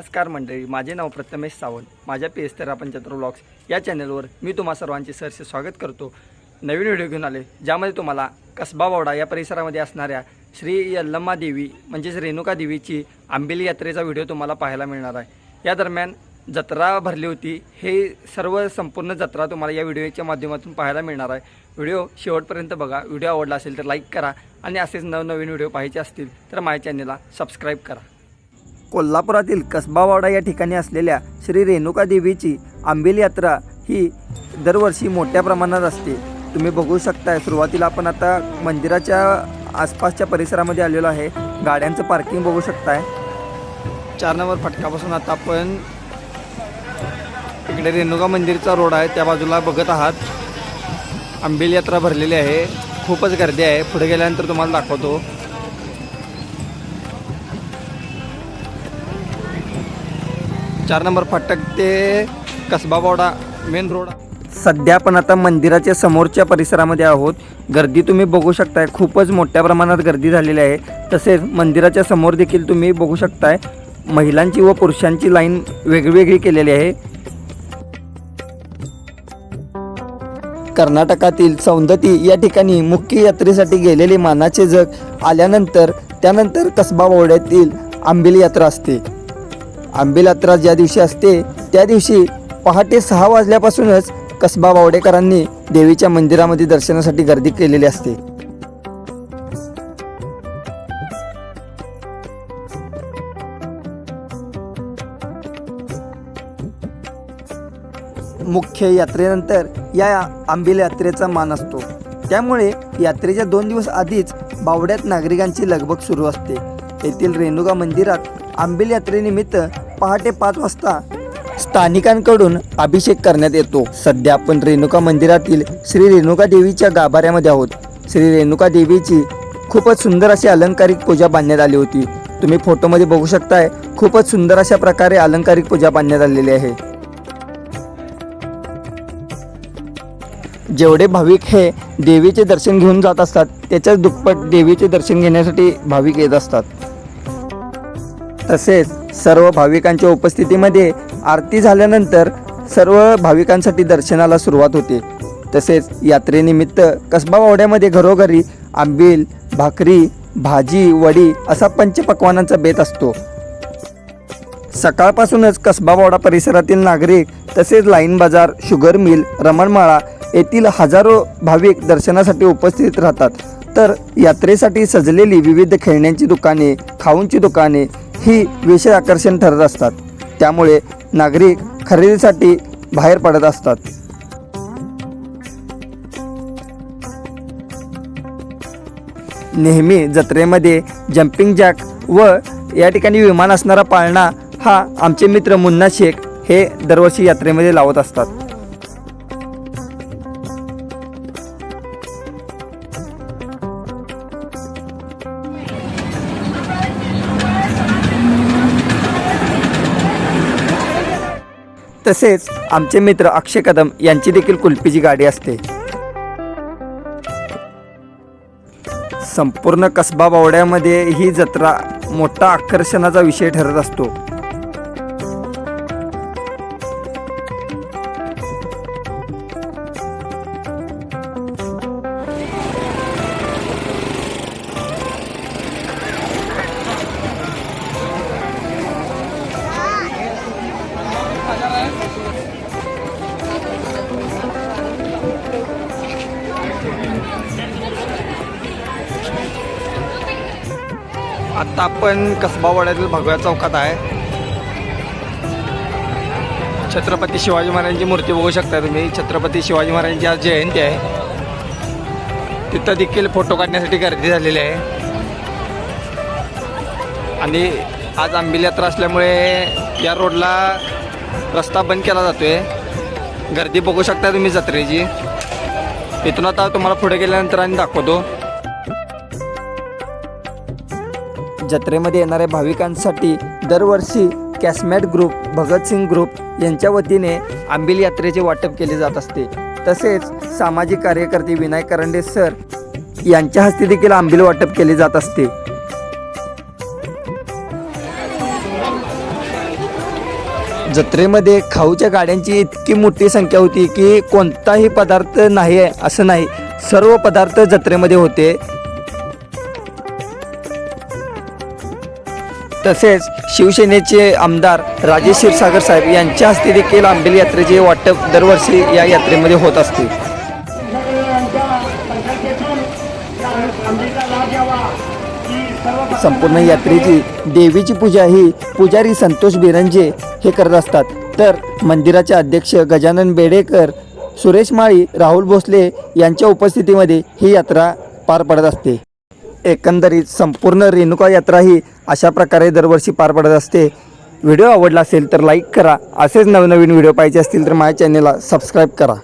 नमस्कार मंडळी माझे नाव प्रथमेश सावंत. माझ्या पी एस तेरा पंच्याहत्तर ब्लॉग्स या चॅनलवर मी तुम्हा सर्वांचे सरसे स्वागत करतो. नवीन व्हिडिओ घेऊन आले ज्यामध्ये तुम्हाला कसबावडा या परिसरामध्ये असणाऱ्या श्री यल्लम्मा देवी म्हणजेच रेणुका देवीची आंबेली यात्रेचा व्हिडिओ तुम्हाला पाहायला मिळणार आहे. या दरम्यान जत्रा भरली होती हे सर्व संपूर्ण जत्रा तुम्हाला या व्हिडिओच्या माध्यमातून पाहायला मिळणार आहे. व्हिडिओ शेवटपर्यंत बघा व्हिडिओ आवडला असेल तर लाईक करा आणि असेच नवनवीन व्हिडिओ पाहायचे असतील तर माझ्या चॅनेलला सबस्क्राईब करा. कोल्हापुरातील कसबावाडा या ठिकाणी असलेल्या श्री रेणुका देवीची आंबील यात्रा ही दरवर्षी मोठ्या प्रमाणात असते. तुम्ही बघू शकताय सुरुवातीला आपण आता मंदिराच्या आसपासच्या परिसरामध्ये आलेलो आहे. गाड्यांचं पार्किंग बघू शकताय. चार नंबर फटकापासून आता आपण इकडे रेणुका मंदिरचा रोड आहे त्या बाजूला बघत आहात. आंबील यात्रा भरलेली आहे. खूपच गर्दी आहे. पुढे गेल्यानंतर तुम्हाला दाखवतो. चार नंबर फाटक ते कसबावाडा मेन रोड सध्या आपण आता मंदिराच्या समोरच्या परिसरामध्ये आहोत. गर्दी तुम्ही बघू शकताय. खूपच मोठ्या प्रमाणात गर्दी झालेली आहे. तसेच मंदिराच्या समोर देखील तुम्ही बघू शकताय. महिलांची व पुरुषांची लाईन वेगवेगळी केलेली आहे. कर्नाटकातील सौंदती या ठिकाणी मुख्य यात्रेसाठी गेलेले मानाचे जग आल्यानंतर त्यानंतर कसबा ओढ्यातील आंबिल यात्रा असते. आंबेल यात्रा ज्या दिवशी असते त्या दिवशी पहाटे सहा वाजल्यापासूनच कसबा बावडेकरांनी देवीच्या मंदिरामध्ये दर्शनासाठी गर्दी केलेली असते. मुख्य यात्रेनंतर या आंबील यात्रेचा मान असतो. त्यामुळे यात्रेच्या दोन दिवस आधीच बावड्यात नागरिकांची लगबग सुरू असते. येथील रेणुका मंदिरात आंबेल यात्रेनिमित्त पहाटे पाच वाजता स्थानिकांकडून अभिषेक करण्यात येतो. सध्या आपण रेणुका मंदिरातील श्री रेणुका देवीच्या गाभाऱ्यामध्ये आहोत. श्री रेणुका देवीची खूपच सुंदर अशी अलंकारिक पूजा बांधण्यात आली होती. तुम्ही फोटोमध्ये बघू शकताय खूपच सुंदर अशा प्रकारे अलंकारिक पूजा बांधण्यात आलेली आहे. जेवढे भाविक हे देवीचे दर्शन घेऊन जात असतात त्याच्याच दुप्पट देवीचे दर्शन घेण्यासाठी भाविक येत असतात. तसेच सर्व भाविकांच्या उपस्थितीमध्ये आरती झाल्यानंतर सर्व भाविकांसाठी दर्शनाला सुरुवात होते. तसेच यात्रेनिमित्त कसबा वाड्यामध्ये घरोघरी आंबील भाकरी भाजी वडी असा पंचपक्वानांचा बेत असतो. सकाळपासूनच कसबावाडा परिसरातील नागरिक तसेच लाईन बाजार शुगर मिल रमणमाळा येथील हजारो भाविक दर्शनासाठी उपस्थित राहतात. तर यात्रेसाठी सजलेली विविध खेळण्यांची दुकाने खाऊंची दुकाने ही विशेष आकर्षण ठरत असतात. त्यामुळे नागरिक खरेदीसाठी बाहेर पडत असतात. नेहमी जत्रेमध्ये जम्पिंग जॅक व या ठिकाणी विमान असणारा पाळणा हा आमचे मित्र मुन्ना शेख हे दरवर्षी यात्रेमध्ये लावत असतात. तसेच आमचे मित्र अक्षय कदम यांची देखील कुल्फीची गाडी असते. संपूर्ण कसबा बावड्यामध्ये ही जत्रा मोठा आकर्षणाचा विषय ठरत असतो. आता आपण कसबावाड्यातील भगव्या चौकात आहे. छत्रपती शिवाजी महाराजांची मूर्ती बघू शकता तुम्ही. छत्रपती शिवाजी महाराजांची आज जयंती आहे. तिथं देखील फोटो काढण्यासाठी गर्दी झालेली आहे. आणि आज आंबील यात्रा असल्यामुळे या रोडला रस्ता बंद केला जातोय. गर्दी बघू शकता तुम्ही जत्रेची. इथून आता तुम्हाला पुढे गेल्यानंतर आणि दाखवतो. जत्रेमध्ये येणाऱ्या भाविकांसाठी दरवर्षी कॅसमॅट ग्रुप भगतसिंग ग्रुप यांच्या वतीने आंबील यात्रेचे वाटप केले जात असते. तसेच सामाजिक कार्यकर्ते विनायक करंडे सर यांच्या हस्ते देखील आंबील वाटप केले जात असते. जत्रेमध्ये खाऊच्या गाड्यांची इतकी मोठी संख्या होती की कोणताही पदार्थ नाही आहे असं नाही. सर्व पदार्थ जत्रेमध्ये होते. तसेच शिवसेनेचे आमदार राजेश क्षीरसागर साहेब यांच्या हस्ते देखील आंबेल यात्रेचे वाटप दरवर्षी या यात्रेमध्ये होत असते. संपूर्ण यात्रेची देवीची पूजा ही पुजारी संतोष बिरंजे हे करत असतात. तर मंदिराचे अध्यक्ष गजानन बेडेकर सुरेश माळी राहुल भोसले यांच्या उपस्थितीमध्ये ही यात्रा पार पडत असते. एकंदरीत संपूर्ण रेणुका यात्रा ही अशा प्रकारे दरवर्षी पार पडत असते. व्हिडिओ आवडला असेल तर लाईक करा. असेच नवनवीन व्हिडिओ पाहिजे असतील तर माझ्या चॅनेलला सबस्क्राईब करा.